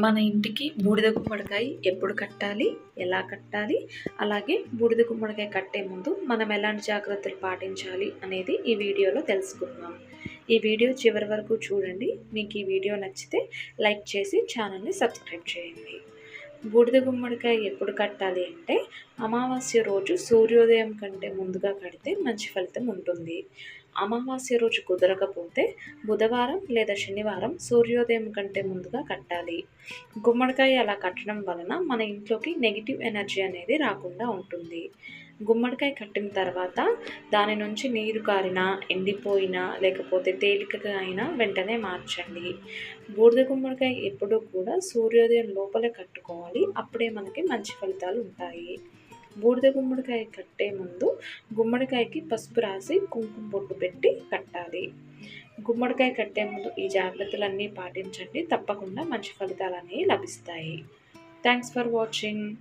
మన ఇంటికి బూడిద గుమ్మడికాయ ఎప్పుడు కట్టాలి ఎలా కట్టాలి అలాగే బూడిద గుమ్మడికాయ కట్టే ముందు మనం ఎలాంటి జాగ్రత్తలు పాటించాలి అనేది ఈ వీడియోలో తెలుసుకుందాం. ఈ వీడియో చివరి వరకు చూడండి. మీకు ఈ వీడియో నచ్చితే లైక్ చేసి ఛానల్ని సబ్స్క్రైబ్ చేయండి. బూడిద గుమ్మడికాయ ఎప్పుడు కట్టాలి అంటే అమావాస్య రోజు సూర్యోదయం కంటే ముందుగా కడితే మంచి ఫలితం ఉంటుంది. అమావాస్య రోజు కుదరకపోతే బుధవారం లేదా శనివారం సూర్యోదయం కంటే ముందుగా కట్టాలి. గుమ్మడికాయ అలా కట్టడం వలన మన ఇంట్లోకి నెగిటివ్ ఎనర్జీ అనేది రాకుండా ఉంటుంది. గుమ్మడికాయ కట్టిన తర్వాత దాని నుంచి నీరు కారినా ఎండిపోయినా లేకపోతే తేలికగా అయినా వెంటనే మార్చండి. బూడిద గుమ్మడికాయ ఎప్పుడూ కూడా సూర్యోదయం లోపలే కట్టుకోవాలి. అప్పుడే మనకి మంచి ఫలితాలు ఉంటాయి. బూడిద గుమ్మడికాయ కట్టే ముందు గుమ్మడికాయకి పసుపు రాసి కుంకుమ బొట్టు పెట్టి కట్టాలి. గుమ్మడికాయ కట్టే ముందు ఈ జాగ్రత్తలన్నీ పాటించండి. తప్పకుండా మంచి ఫలితాలు అనేవి లభిస్తాయి. Thanks for watching